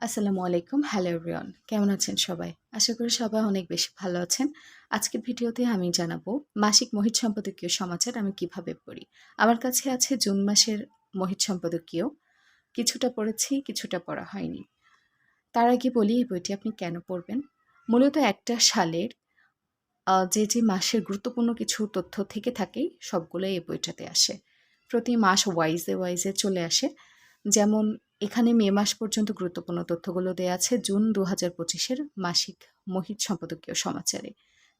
আসসালামু আলাইকুম। Hello everyone কেমন আছেন সবাই? আশা করি সবাই অনেক বেশি ভালো আছেন। আজকের ভিডিওতে আমি জানাব মাসিক মহিত সম্পাদকীয় সমাচার আমি কীভাবে পড়ি। আমার কাছে আছে জুন মাসের মহিত সম্পাদকীয়। কিছুটা পড়েছি, কিছুটা পড়া হয়নি। তার আগে বলি, এই বইটি আপনি কেন পড়বেন? মূলত একটা সালের যে যে মাসের গুরুত্বপূর্ণ কিছু তথ্য থেকে থাকে সবগুলো এই বইটাতে আসে। প্রতি মাস ওয়াইজে ওয়াইজে চলে আসে। যেমন এখানে মে মাস পর্যন্ত গুরুত্বপূর্ণ তথ্যগুলো দেওয়া আছে জুন দু হাজার পঁচিশের মাসিক মহিত সম্পাদকীয় সমাচারে।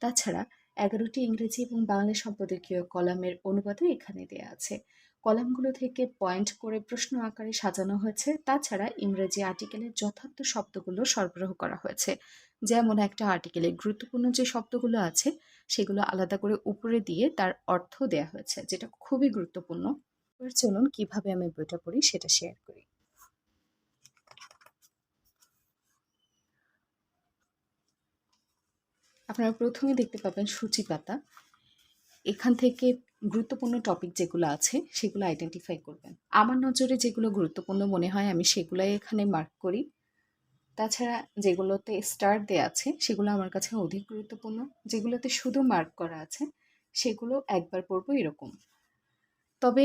তাছাড়া এগারোটি ইংরেজি এবং বাংলা সম্পাদকীয় কলামের অনুবাদও এখানে দেওয়া আছে। কলামগুলো থেকে পয়েন্ট করে প্রশ্ন আকারে সাজানো হয়েছে। তাছাড়া ইংরেজি আর্টিকেলের যথার্থ শব্দগুলো সরবরাহ করা হয়েছে। যেমন একটা আর্টিকেলে গুরুত্বপূর্ণ যে শব্দগুলো আছে, সেগুলো আলাদা করে উপরে দিয়ে তার অর্থ দেয়া হয়েছে, যেটা খুবই গুরুত্বপূর্ণ। চলুন কীভাবে আমি বইটা পড়ি সেটা শেয়ার করি। আপনারা প্রথমে দেখতে পাবেন সূচি পাতা। এখান থেকে গুরুত্বপূর্ণ টপিক যেগুলো আছে, সেগুলো আইডেন্টিফাই করবেন। আমার নজরে যেগুলো গুরুত্বপূর্ণ মনে হয়, আমি সেগুলাই এখানে মার্ক করি। তাছাড়া যেগুলোতে স্টার দেওয়া আছে, সেগুলো আমার কাছে অধিক গুরুত্বপূর্ণ। যেগুলোতে শুধু মার্ক করা আছে, সেগুলো একবার পড়ব এরকম। তবে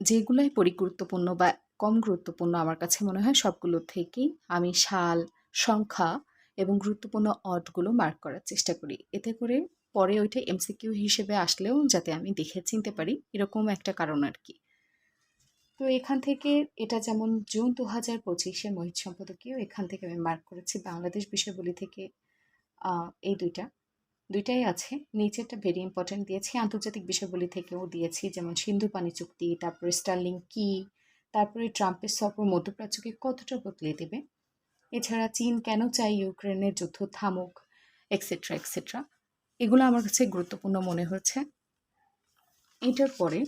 যেগুলাই পরি গুরুত্বপূর্ণ বা কম গুরুত্বপূর্ণ আমার কাছে মনে হয়, সবগুলো থেকেই আমি সাল, সংখ্যা এবং গুরুত্বপূর্ণ অডগুলো মার্ক করার চেষ্টা করি। এতে করে পরে ওইটা এমসিকিউ হিসেবে আসলেও যাতে আমি দেখে চিনতে পারি, এরকম একটা কারণ আর কি তো এখান থেকে এটা যেমন জুন দু হাজার পঁচিশে মহিত সম্পাদকীয়, এখান থেকে আমি মার্ক করেছি বাংলাদেশ বিষয়বলি থেকে এই দুইটা। দুইটাই আছে। নিচেরটা ভেরি ইম্পর্টেন্ট দিয়েছি। আন্তর্জাতিক বিষয়বলি থেকেও দিয়েছি, যেমন সিন্ধু পানি চুক্তি, তারপরে স্টার্লিং কি তারপরে ট্রাম্পের সফর মধ্যপ্রাচ্যকে কতটা বদলে দেবে এছাড়া চীন কেন চাই ইউক্রেনের যুদ্ধ থামুক এক্সেট্রা এক্সেট্রা এগুলো আমার কাছে গুরুত্বপূর্ণ মনে হয়েছে এটার পরে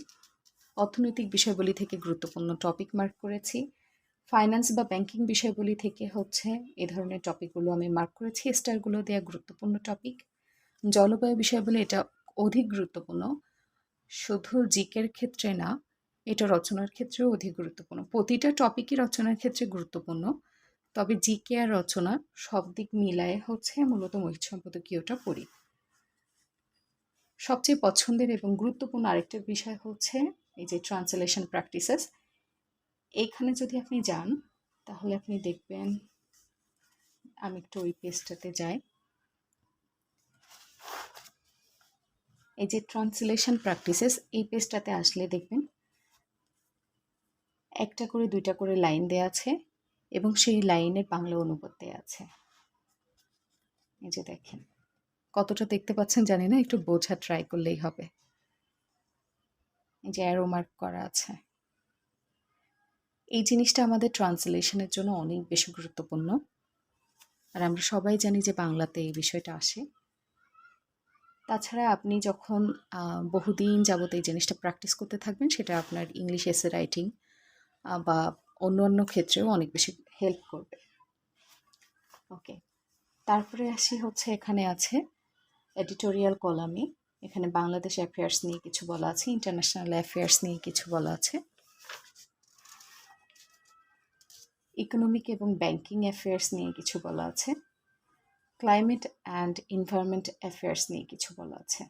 অর্থনৈতিক বিষয়গুলি থেকে গুরুত্বপূর্ণ টপিক মার্ক করেছি। ফাইন্যান্স বা ব্যাংকিং বিষয়গুলি থেকে হচ্ছে এ ধরনের টপিকগুলো আমি মার্ক করেছি স্টারগুলো দেওয়া গুরুত্বপূর্ণ টপিক জলবায়ু বিষয়বলি এটা অধিক গুরুত্বপূর্ণ। শুধু জিকের ক্ষেত্রে না, এটা রচনার ক্ষেত্রেও অধিক গুরুত্বপূর্ণ। প্রতিটা টপিকই রচনার ক্ষেত্রে গুরুত্বপূর্ণ। তবে জিকে আর রচনা সব দিক মিলায়ে হচ্ছে মূলত মহিত সম্পাদকীয়টা পড়ি। সবচেয়ে পছন্দের এবং গুরুত্বপূর্ণ আরেকটা বিষয় হচ্ছে এই যে ট্রান্সলেশন প্র্যাকটিসেস। এইখানে যদি আপনি যান, তাহলে আপনি দেখবেন, আমি একটু ওই পেজটাতে যাই। এই যে ট্রান্সলেশন প্র্যাকটিসেস, এই পেজটাতে আসলে দেখবেন, একটা করে, দুইটা করে লাইন দেয়া আছে। এবং সেই লাইনের বাংলা অনুবাদ দেয়া আছে। এই যে দেখেন, কতটা দেখতে পাচ্ছেন জানি না, একটু বোঝা ট্রাই করলেই হবে। এই যে অ্যারো মার্ক করা আছে। এই জিনিসটা আমাদের ট্রান্সলেশনের জন্য অনেক বেশি গুরুত্বপূর্ণ। আর আমরা সবাই জানি যে বাংলাতে এই বিষয়টা আসে। তাছাড়া আপনি যখন বহুদিন যাবত এই জিনিসটা প্র্যাকটিস করতে থাকবেন, সেটা আপনার ইংলিশ এসে রাইটিং বা অন্য অন্য ক্ষেত্রেও অনেক বেশি হেল্প করবে। ওকে তারপরে আসি হচ্ছে এখানে আছে এডিটোরিয়াল কলামে এখানে বাংলাদেশ অ্যাফেয়ার্স নিয়ে কিছু বলা আছে ইন্টারন্যাশনাল অ্যাফেয়ার্স নিয়ে কিছু বলা আছে। ইকোনমিক এবং ব্যাংকিং অ্যাফেয়ার্স নিয়ে কিছু বলা আছে। ক্লাইমেট অ্যান্ড এনভায়রনমেন্ট অ্যাফেয়ার্স নিয়ে কিছু বলা আছে।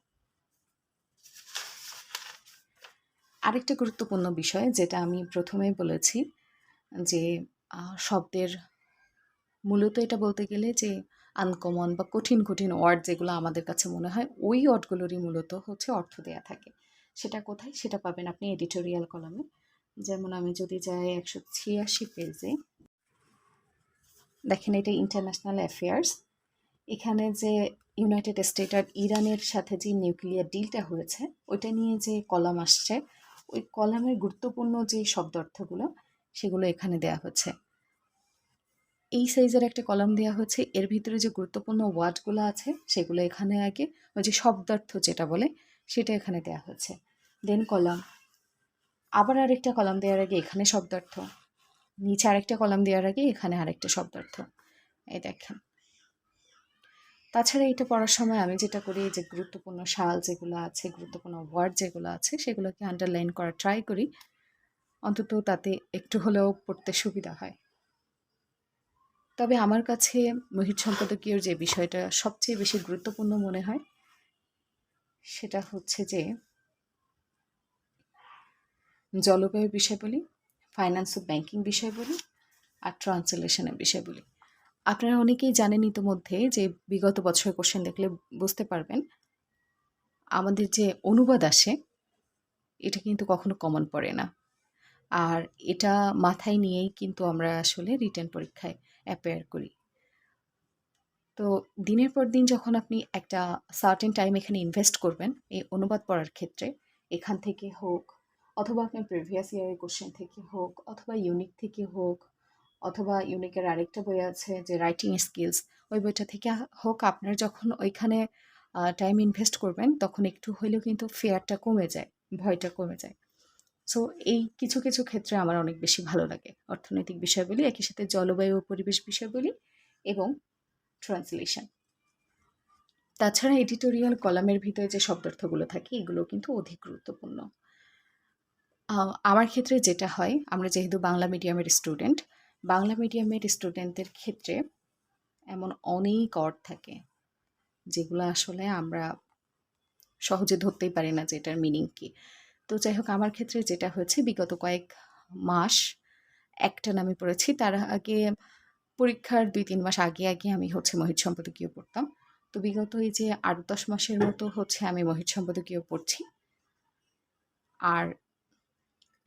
আরেকটা গুরুত্বপূর্ণ বিষয় যেটা আমি প্রথমেই বলেছি যে শব্দের মূলত এটা বলতে গেলে যে আনকমন বা কঠিন কঠিন ওয়ার্ড যেগুলো আমাদের কাছে মনে হয়, ওই ওয়ার্ডগুলোরই মূলত হচ্ছে অর্থ দেয়া থাকে। সেটা কোথায়? সেটা পাবেন আপনি এডিটোরিয়াল কলামে যেমন আমি যদি যাই একশো ছিয়াশি পেজে দেখেন এটা ইন্টারন্যাশনাল অ্যাফেয়ার্স এখানে যে ইউনাইটেড স্টেট আর ইরানের সাথে যে নিউক্লিয়ার ডিলটা হয়েছে, ওইটা নিয়ে যে কলাম আসছে, ওই কলামের গুরুত্বপূর্ণ যে শব্দ অর্থগুলো সেগুলো এখানে দেয়া হচ্ছে। এই সাইজের একটা কলাম দেওয়া হচ্ছে। এর ভিতরে যে গুরুত্বপূর্ণ ওয়ার্ডগুলো আছে, সেগুলো এখানে আগে ওই যে শব্দার্থ যেটা বলে, সেটা এখানে দেওয়া হচ্ছে। দেন কলাম আবার আরেকটা কলাম দেওয়ার আগে এখানে শব্দার্থ। নিচে আরেকটা কলাম দেওয়ার আগে এখানে আরেকটা শব্দার্থ। এই দেখেন। তাছাড়া এটা পড়ার সময় আমি যেটা করি যে গুরুত্বপূর্ণ শাল যেগুলো আছে, গুরুত্বপূর্ণ ওয়ার্ড যেগুলো আছে, সেগুলোকে আন্ডারলাইন করার ট্রাই করি। অন্তত তাতে একটু হলেও পড়তে সুবিধা হয়। তবে আমার কাছে মহিত সম্পাদকীয়র যে বিষয়টা সবচেয়ে বেশি গুরুত্বপূর্ণ মনে হয়, সেটা হচ্ছে যে, জলবায়ু বিষয় বলি ফাইন্যান্স ও ব্যাংকিং বিষয় বলি, আর ট্রান্সলেশনের বিষয় বলি। আপনারা অনেকেই জানেন ইতোমধ্যে যে বিগত বছরের কোশ্চেন দেখলে বুঝতে পারবেন, আমাদের যে অনুবাদ আসে, এটা কিন্তু কখনো কমন পড়ে না। আর এটা মাথায় নিয়েই কিন্তু আমরা আসলে রিটার্ন পরীক্ষায় অ্যাপেয়ার করি। তো দিনের পর দিন যখন আপনি একটা সার্টেন টাইম এখানে ইনভেস্ট করবেন, এই অনুবাদ পড়ার ক্ষেত্রে, এখান থেকে হোক, অথবা আপনার প্রিভিয়াস ইয়ারের কোশ্চেন থেকে হোক, অথবা ইউনিক থেকে হোক, অথবা ইউনিকের আরেকটা বই আছে যে রাইটিং স্কিলস ওই বইটা থেকে হোক, আপনার যখন ওইখানে টাইম ইনভেস্ট করবেন, তখন একটু হইলেও কিন্তু ফেয়ারটা কমে যায়, ভয়টা কমে যায়। সো এই কিছু কিছু ক্ষেত্রে আমার অনেক বেশি ভালো লাগে। অর্থনৈতিক বিষয়গুলি, একই সাথে জলবায়ু ও পরিবেশ বিষয়গুলি এবং ট্রান্সলেশন তাছাড়া এডিটোরিয়াল কলামের ভিতরে যে শব্দার্থগুলো থাকে এগুলো কিন্তু অধিক গুরুত্বপূর্ণ। আমার ক্ষেত্রে যেটা হয়, আমরা যেহেতু বাংলা মিডিয়ামের স্টুডেন্ট বাংলা মিডিয়ামের স্টুডেন্টদের ক্ষেত্রে এমন অনেক অর্ড থাকে, যেগুলো আসলে আমরা সহজে ধরতেই পারি না যে এটার মিনিং কি। তো যাই হোক, আমার ক্ষেত্রে যেটা হয়েছে, বিগত কয়েক মাস একটা নামে পড়েছি। তার আগে পরীক্ষার দুই, তিন মাস আগে আগে আমি হচ্ছে মহিত সম্পাদকীয় পড়তাম। তো বিগত এই যে আট, দশ মাসের মতো হচ্ছে আমি মহিত সম্পাদকীয় পড়ছি। আর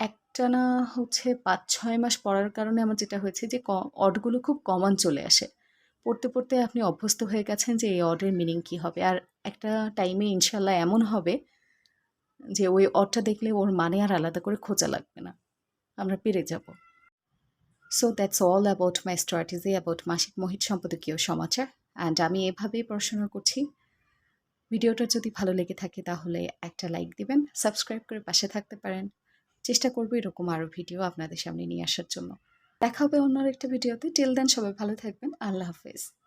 একটানা হচ্ছে পাঁচ, ছয় মাস পড়ার কারণে আমার যেটা হয়েছে যে অডগুলো খুব কমন চলে আসে। পড়তে পড়তে আপনি অভ্যস্ত হয়ে গেছেন যে, এই অর্ডের মিনিং কী হবে? আর একটা টাইমে ইনশাল্লাহ এমন হবে যে ওই অডটা দেখলে ওর মানে আর আলাদা করে খোঁজা লাগবে না। আমরা পেরে যাব। So that's all about my strategy about মাসিক মহিত সম্পাদকীয় সমাচার। অ্যান্ড আমি এভাবেই পড়াশোনা করছি। ভিডিওটা যদি ভালো লেগে থাকে তাহলে একটা লাইক দিবেন সাবস্ক্রাইব করে পাশে থাকতে পারেন। চেষ্টা করব এরকম আরও ভিডিও আপনাদের সামনে নিয়ে আসার জন্য। দেখা হবে অন্য একটা ভিডিওতে। টিল দেন সবাই ভালো থাকবেন। আল্লাহ হাফেজ।